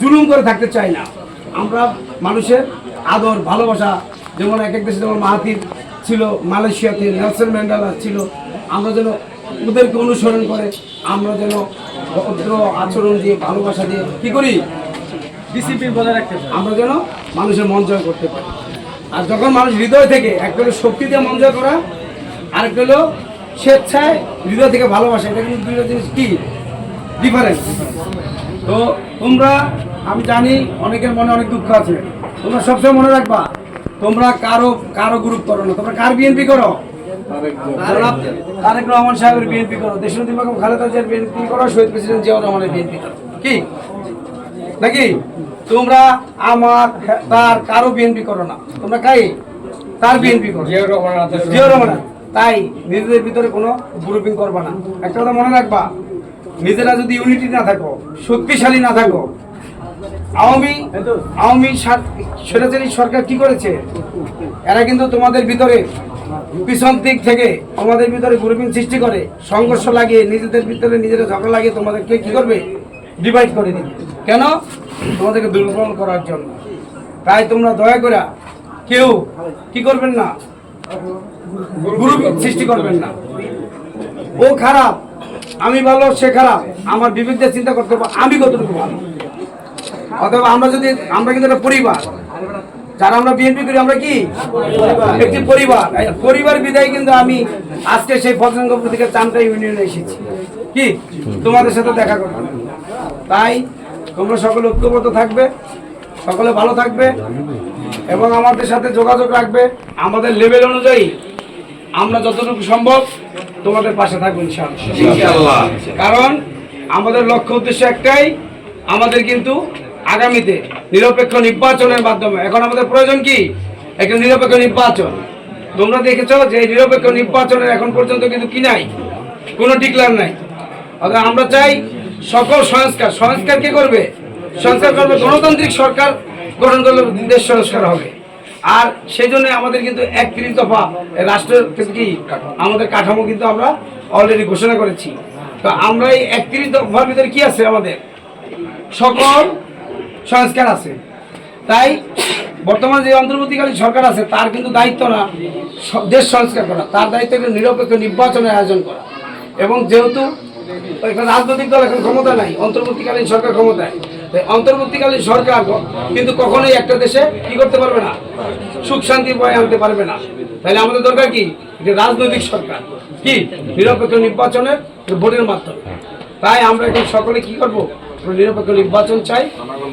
জুলুম করে থাকতে চাই না। আমরা মানুষের আদর ভালোবাসা যেমন এক এক দেশে যেমন মাহাতির ছিল মালয়েশিয়াতে নেলসন ম্যান্ডেলা ছিল আমরা যেন ওদেরকে অনুসরণ করে আমরা যেন ভদ্র আচরণ দিয়ে ভালোবাসা দিয়ে কি করি? ডিসিপ্লিন বজায় রাখতে আমরা যেন মানুষের মন জয় করতে পারি। আর যখন মানুষ হৃদয় থেকে একটা হলো শক্তি দিয়ে মন জয় করা আরেকটা হলো স্বেচ্ছায় হৃদয় থেকে ভালোবাসা এটা কিন্তু দুইটা জিনিস কি? ডিফারেন্স তো তোমরা আমি জানি অনেকের মনে অনেক দুঃখ আছে। তোমরা সবসময় মনে রাখবা তোমরা কারও কারও গ্রুপ করো না। তোমরা কার বিএনপি করো? তারেক রহমান। সাহেবের বিএনপি করো। দেশনদী বেগম খালেদা জিয়ার বিএনপি করো শহীদ প্রেসিডেন্ট জিয়াউর রহমানের বিএনপি করো। কি? নাকি? তোমরা আমার তার কারও বিএনপি করো না। তোমরা কাই? তার বিএনপি করো। জিয়াউর রহমান। জিয়াউর রহমান। তাই নিজেদের ভিতরে কোনো গ্রুপিং করবা না। একটা কথা মনে রাখবা নিজেরা যদি ইউনিটি না থাকো, শক্তিশালী না থাকো, আওয়ামী আওয়ামী স্বৈরাচারী সরকার কি করেছে? এরা কিন্তু তোমাদের ভিতরে পিছন দিক থেকে তোমাদের ভিতরে গ্রুপিং সৃষ্টি করে, সংঘর্ষ লাগিয়ে, নিজেদের ভিতরে নিজেরা ঝগড়া লাগিয়ে তোমাদেরকে কি করবে? ডিভাইড করে দিবে। কেন? তোমাদেরকে দুর্বল করার জন্য। তাই তোমরা দয়া করে কেউ কি করবেন না? গ্রুপ সৃষ্টি করবেন না। ও খারাপ। আমি ভালো সে খারাপ। আমার বিবেকদের চিন্তা করতে হবে আমি কতটুকু ভালো? অথবা আমরা যদি আমরা কিন্তু একটা পরিবার। যারা আমরা বিএনপি করি আমরা কি? একটি পরিবার। পরিবার বিদায় কিন্তু আমি আজকে সেই ফজলঙ্গপুর থেকে চামটা ইউনিয়নে এসেছি। কি? তোমাদের সাথে দেখা করতে তাই তোমরা সকলে ঐক্যবদ্ধ থাকবে সকলে ভালো থাকবে এবং আমাদের সাথে যোগাযোগ রাখবে। আমাদের লেভেল অনুযায়ী আমরা যতটুকু সম্ভব তোমাদের পাশে থাকব ইনশাআল্লাহ। কারণ আমাদের লক্ষ্য উদ্দেশ্য একটাই আমাদের কিন্তু আগামীতে নিরপেক্ষ নির্বাচনের মাধ্যমে এখন আমাদের প্রয়োজন কি? একটা নিরপেক্ষ নির্বাচন। তোমরা দেখেছ যে এই নিরপেক্ষ নির্বাচনের এখন পর্যন্ত কিন্তু কি নাই? কোনো ডিক্লার নাই। অর্থাৎ আমরা চাই সকল সংস্কার সংস্কার কে করবে? সংস্কার করবে গণতান্ত্রিক সরকার গঠন করলে দেশ সংস্কার হবে। আর সেই জন্য আমাদের কিন্তু একত্রিশ দফা রাষ্ট্র কিন্তু কি, আমাদের কাঠামো কিন্তু আমরা অলরেডি ঘোষণা করেছি। তো আমরা এই একত্রিশ দফার ভিতরে কি আছে আমাদের? সকল সংস্কার আছে। তাই বর্তমানে যে অন্তর্বর্তীকালীন সরকার আছে, তার কিন্তু দায়িত্ব না দেশ সংস্কার করা, তার দায়িত্ব হলো নিরপেক্ষ নির্বাচনের আয়োজন করা। এবং যেহেতু একটা রাজনৈতিক দল এখন ক্ষমতা নাই, অন্তর্বর্তীকালীন সরকার ক্ষমতায় অন্তর্বর্তীকালীন সরকার কিন্তু কখনোই একটা দেশে কি করতে পারবে না? সুখ শান্তি বয়ে আনতে পারবে না। তাহলে আমাদের দরকার কি? যে রাজনৈতিক সরকার। কি? নিরপেক্ষ নির্বাচনের ভোটের মাধ্যমে। তাই আমরা এখন সকলে কি করব? নিরপেক্ষ নির্বাচন চাই।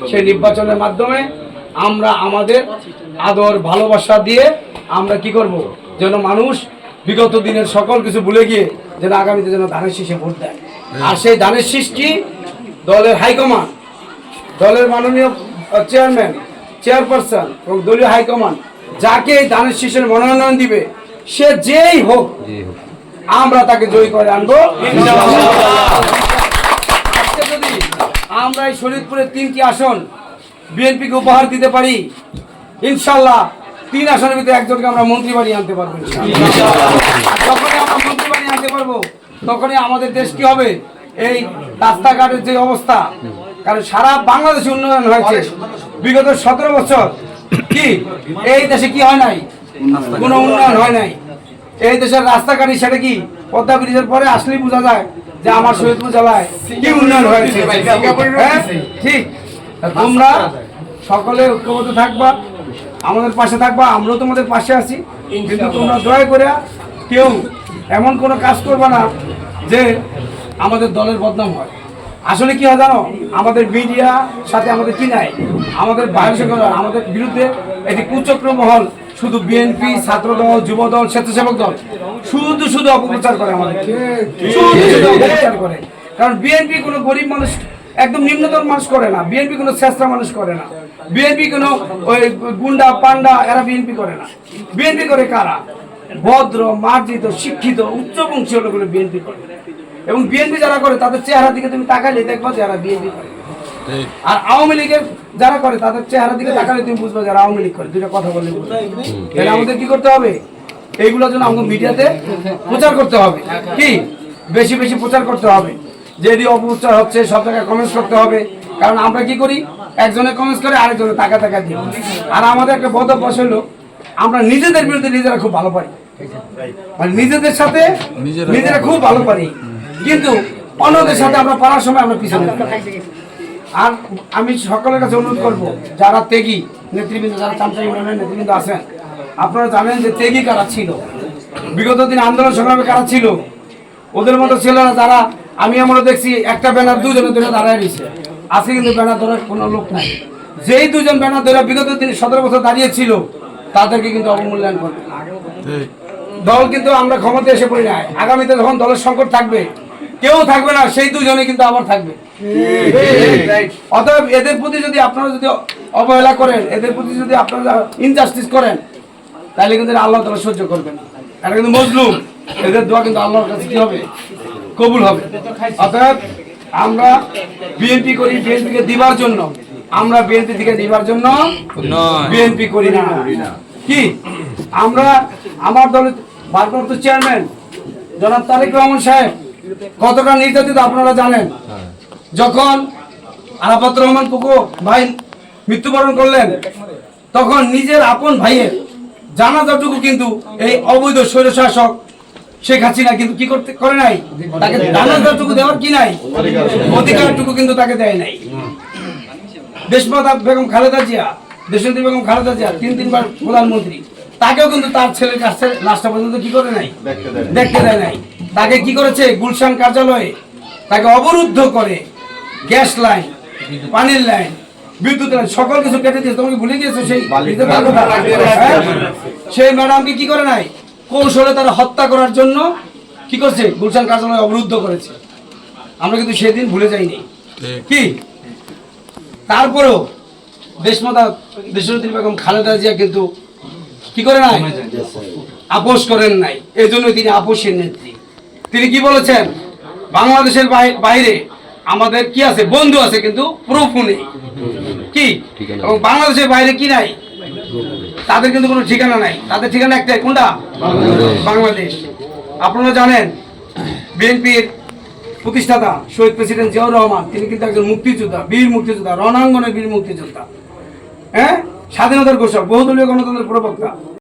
সেই নির্বাচনের মাধ্যমে আমরা আমাদের আদর, ভালোবাসা দিয়ে আমরা কি করব? যেন মানুষ বিগত দিনের সকল কিছু ভুলে গিয়ে যেন আগামীতে যেন ধানের শীষে ভোট দেয়। আর সেই ধানের শীষ কি? দলের হাইকমান্ড। দলের মাননীয় চেয়ারম্যান চেয়ারপারসন এবং দলীয় হাইকমান্ড যাকে এই ধানের শীষের মনোনয়ন দিবে সে যেই হোক আমরা তাকে জয়ী করে আনব। যদি আমরা এই শরীরপুরের তিনটি আসন বিএনপিকে উপহার দিতে পারি ইনশাল্লাহ তিন আসনের ভিতরে একজনকে আমরা মন্ত্রী বানিয়ে আনতে পারব ইনশাআল্লাহ। যখনই আমরা মন্ত্রী বানিয়ে আনতে পারব তখনই আমাদের দেশ কি হবে? এই রাস্তাঘাটের যে অবস্থা কারণ সারা বাংলাদেশে উন্নয়ন হয়েছে। বিগত সতেরো বছর কি? এই দেশে কি হয় নাই? কোনো উন্নয়ন হয় নাই। এই দেশের রাস্তাঘাটে সেটা কি পদ্মা ব্রিজের পরে আসলেই বোঝা যায় যে আমার শহীদপুর জেলায় কি উন্নয়ন হয়েছে। হ্যাঁ? ঠিক। তোমরা সকলে ঐক্যবদ্ধ থাকবা আমাদের পাশে থাকবা আমরাও তোমাদের পাশে আছি। কিন্তু তোমরা দয়া করে কেউ এমন কোনো কাজ করবা না যে আমাদের দলের বদনাম হয়। আসলে কি হয় জানো? আমাদের মিডিয়া সাথে আমাদের কি নাই? আমাদের বাইরে আমাদের বিরুদ্ধে একটি কুচক্র মহল, শুধু বিএনপি ছাত্র দল যুব দল স্বেচ্ছাসেবক দল, শুধু শুধু অপপ্রচার করে আমাদের অপপ্রচার করে। কারণ বিএনপি কোনো গরিব মানুষ, একদম নিম্নতর মানুষ করে না। বিএনপি কোনো শ্রেষ্ঠ মানুষ করে না। বিএনপি কোনো ওই গুন্ডা, পান্ডা, এরা বিএনপি করে না। বিএনপি করে কারা? ভদ্র, মার্জিত, শিক্ষিত, উচ্চবংশীয় লোকগুলো বিএনপি করে। এবং বিএনপি যারা করে তাদের চেহারা দিকে তুমি তাকালে দেখবা যারা বিএনপি করে। আর আওয়ামী লীগের যারা করে তাদের চেহারা দিকে তাকালে তুমি বুঝবে যারা আওয়ামী লীগ করে। দুইটা কথা বললে তাহলে আমাদের কি করতে হবে? এইগুলোর জন্য আমাকে মিডিয়াতে প্রচার করতে হবে। কি? বেশি বেশি প্রচার করতে হবে। যেদি অপপ্রচার হচ্ছে সব জায়গায় কমেন্টস করতে হবে। কারণ আমরা কি করি? একজনে কমেন্টস করে আরেকজনে টাকা টাকা দিই আর আমাদের একটা বদ অভ্যাস হলো আমরা নিজেদের বিরুদ্ধে নিজেরা খুব ভালো পারি। মানে নিজেদের সাথে নিজেরা খুব ভালো পারি। কিন্তু অন্যদের সাথে আমরা পারার সময় আমরা পিছনে আর আমি সকলের কাছে অনুরোধ করব যারা তেগি নেতৃবৃন্দ যারা চামচাই ইউনিয়নের নেতৃবৃন্দ আছেন আপনারা জানেন যে তেগি কারা ছিল? বিগত দিন আন্দোলন সংগ্রামে কারা ছিল? ওদের মতো ছিল না যারা আমি আমরা দেখছি একটা ব্যানার দুজনে ধরে দাঁড়ায় রয়েছে। আজকে কিন্তু ব্যানার ধরার কোনো লোক নাই। যেই দুজন ব্যানার ধরে বিগত দিন সতেরো বছর দাঁড়িয়ে ছিল তাদেরকে কিন্তু অবমূল্যায়ন করবে। দল কিন্তু আমরা ক্ষমতা এসে পড়ি নাই। আগামীতে যখন দলের সংকট থাকবে কেউ থাকবে না সেই দুজনে কিন্তু আবার থাকবে। অতএব এদের প্রতি যদি আপনারা যদি অবহেলা করেন এদের প্রতি যদি আপনারা ইনজাস্টিস করেন তাহলে কিন্তু আল্লাহ তালা সহ্য করবেন না। এটা কিন্তু মজলুম। এদের দোয়া কিন্তু আল্লাহর কাছে কি হবে? কবুল হবে। অতএব আমরা বিএনপি করি বিএনপিকে দিবার জন্য। আমরা বিএনপি থেকে দিবার জন্য বিএনপি করি না। কি? আমরা আমার দলের ভারপ্রাপ্ত চেয়ারম্যান জনাব তারেক রহমান সাহেব কতটা নির্যাতিত আপনারা জানেন। যখন আরাফাত রহমান কুকু ভাই মৃত্যুবরণ করলেন তখন নিজের আপন ভাইয়ের জানাজাটুকু কিন্তু এই অবৈধ স্বৈরশাসক শেখ হাসিনা কিন্তু কি করতে করে নাই? তাকে জানাজাটুকু দেওয়ার কি নাই? অধিকারটুকু কিন্তু তাকে দেয় নাই। দেশমাতা বেগম খালেদা জিয়া দেশনেত্রী বেগম খালেদা জিয়া তিন তিনবার প্রধানমন্ত্রী তাকেও কিন্তু তার ছেলের কাছে লাস্টটা পর্যন্ত কি করে নাই? দেখতে দেয় নাই। তাকে কি করেছে? গুলশান কার্যালয়ে তাকে অবরুদ্ধ করে। গ্যাস লাইন পানির লাইন বিদ্যুৎ লাইন সকল কিছু কেটে দিয়েছে। তোমাকে ভুলে গিয়েছো সেই? হ্যাঁ? সেই ম্যাডামকে কি করে নাই? কৌশলে তারা হত্যা করার জন্য কি করছে? গুলশান কার্যালয় অবরুদ্ধ করেছে। আমরা কিন্তু সেদিন ভুলে যাইনি। কি? তারপরেও দেশমাতা দেশনেত্রী বেগম খালেদা জিয়া কিন্তু কি করে নাই? আপোষ করেন নাই। এই জন্য তিনি আপোষের নেত্রী। তিনি কি বলেছেন? বাংলাদেশের বাইরে আমাদের কি আছে? বন্ধু আছে কিন্তু প্রুফ নেই। কি? এবং বাংলাদেশের বাইরে কি নাই? তাদের কিন্তু কোনো ঠিকানা নাই। তাদের ঠিকানা একটাই কোনটা? বাংলাদেশ। আপনারা জানেন বিএনপির প্রতিষ্ঠাতা শহীদ প্রেসিডেন্ট জিয়াউর রহমান তিনি কিন্তু একজন মুক্তিযোদ্ধা বীর মুক্তিযোদ্ধা রণাঙ্গনের বীর মুক্তিযোদ্ধা। হ্যাঁ? স্বাধীনতার ঘোষক বহুদলীয় গণতন্ত্রের প্রবক্তা।